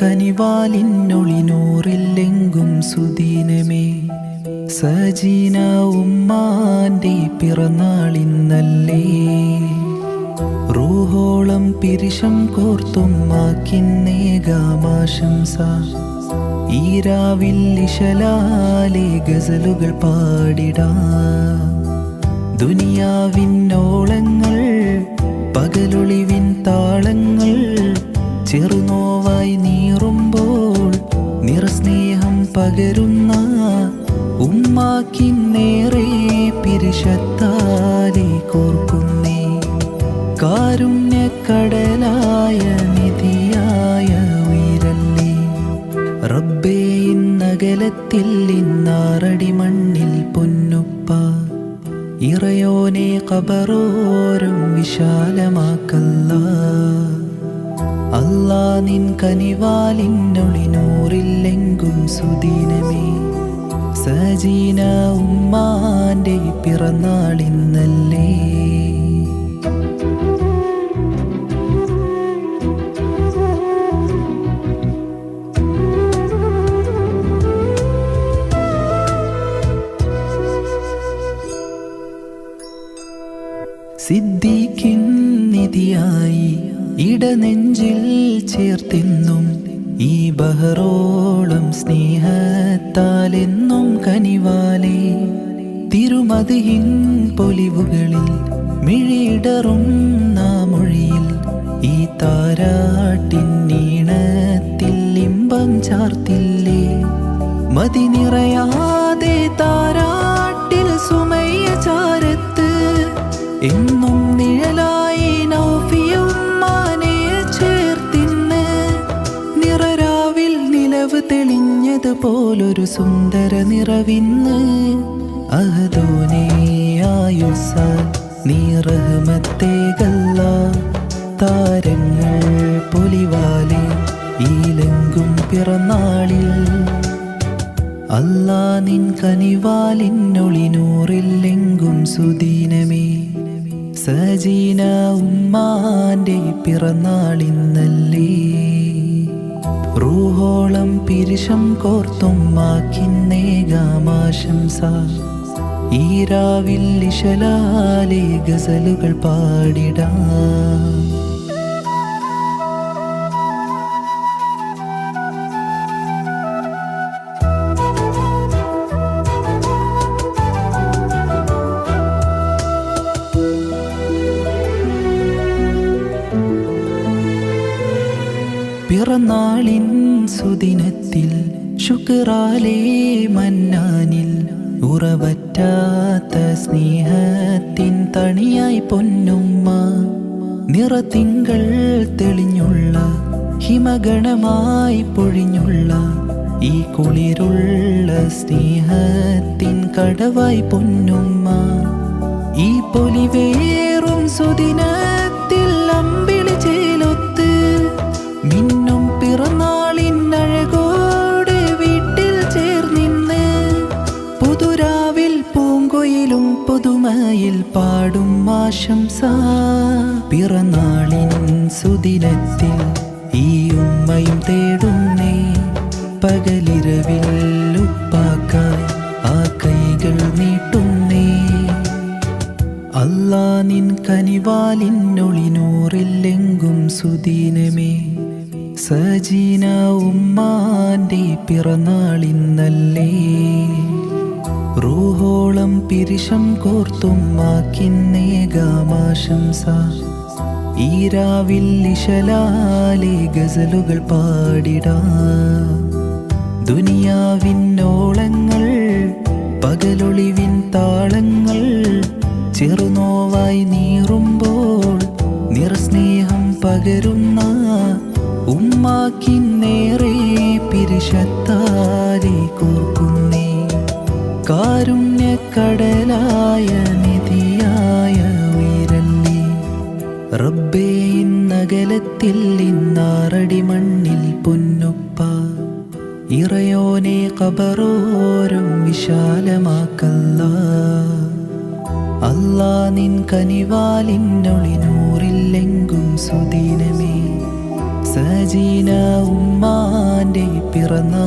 കനിവാലിന്നൊളിനൂറില്ലെങ്കും സുദീനമേ. സജീന ഉമ്മാന്റെ പിറന്നാളിന്നല്ലേ റൂഹോളം പിരിശം കോർത്തുമാക്കിന്നേകാമാശംസ ഈരാവില്ലിശലാലെ ഇശലാലെ ഗസലുകൾ പാടിടാ. ദുനിയാവിൻ ഓളങ്ങൾ പകലൊളിവിൻ താളങ്ങൾ ചെറുനോവായി നീറുമ്പോൾ നിറസ്നേഹം പകരുന്ന ഉമ്മാക്കിന്നേറെ പിരിശത്താലെ കോർക്കുന്നേ. കാരുണ്യക്കടലായ നിധിയായ ഉയരല്ലേ. റബ്ബേ ഇന്നകലത്തിൽ ഇന്നാറടി മണ്ണിൽ പൊന്നുപ്പ. ഇറയോനെ കബറോരും വിശാലമാക്കല്ല. അല്ലാ നിൻ കനിവാലിന്നൊളിനൂറില്ലെങ്കും സുദീനമേ. സജീന ഉമ്മാന്റെ പിറന്നാളിന്നല്ലേ. സിദ്ദീഖിൻ നിധിയായി ഇടനെഞ്ചിൽ ചേർത്തിന്നും ഈ ബഹറോളം സ്നേഹത്താലെന്നും കനിവാലെ തിരുമതിയിൻ പൊലിവുകളിൽ മിഴിയിടറും നാമൊഴിയിൽ ഈ താരാട്ടിൻ നീണത്തിൽ ഇമ്പം ചാർത്തില്ലേ? മതി നിറയാതെ താരാട്ടിൽ സുമയ ചാരത്ത് എന്നും പോലൊരു സുന്ദര നിറവിന്ന്. അഹദോനെ നീറഹമത്തേകല്ല താരങ്ങൾ പൊലിവാലി ഈലെങ്കും പിറന്നാളിൽ. അല്ലാ നിൻ കനിവാലിന്നൊളിനൂറില്ലെങ്കും സുദീനമേ. സജീന ഉമ്മാന്റെ പിറന്നാളിന്നല്ലേ. റൂഹോളം പിരിശം കോർത്തും മാക്കിന്നേകാമാശംസ ഈരാവിൽ ഇശലാലെ ഗസലുകൾ പാടിടാം. പിറന്നാളിൻ സുദിനത്തിൽ ശുക്രാലേ മന്നാനിൽ ഉറവറ്റാത്ത സ്നേഹത്തിൻ തണിയായി പൊന്നുമ്മ. നിറത്തിങ്കൾ തെളിഞ്ഞുള്ള ഹിമഗണമായി പൊഴിഞ്ഞുള്ള ഈ കുളിരുള്ള സ്നേഹത്തിൻ കടവായി പൊന്നുമ്മ. ഈ പൊലിവേറും സുദിനത്തിൽ പൂങ്കൊയിലും പുതുമയിൽ പാടും ആശംസ. പിറന്നാളിൻ സുദിനത്തിൽ ഈ ഉമ്മയും തേടുന്നേ പകലിരവിൽ ഉപ്പാക്കായി ആ കൈകൾ നീട്ടുന്നേ അല്ലാ നിൻ കനിവാലിന്നൊളിനൂറില്ലെങ്കും സുദീനമേ. സജീന ഉമ്മാന്റെ പിറന്നാളിന്നല്ലേ. പിരിശം കോർത്തും മാക്കിന്നേകാമാശംസ ഈരാവിൽ ഇശലാലെ ഗസലുകൾ പാടിടാ. ദുനിയാവിന്നോളങ്ങൾ പകലൊളിവിൻ താളങ്ങൾ ചെറുനോവായി നീറുമ്പോൾ നിറസ്നേഹം പകരുന്ന ഉമ്മാക്കിന്നേറെ പിരിശത്താലെ കോർക്കുന്നേ. കാരുണ്യക്കടലായ നിധിയായ ഉയരല്ലേ? റബ്ബേ ഇന്നകലത്തിൽ ഇന്നാറടി മണ്ണിൽ പൊന്നുപ്പ. ഇറയോനെ കബറോരം വിശാലമാക്കല്ല. അല്ലാ നിൻ കനിവാലിന്നൊളിനൂറില്ലെങ്കും സുദീനമേ. സജീന ഉമ്മാന്റെ പിറന്നാ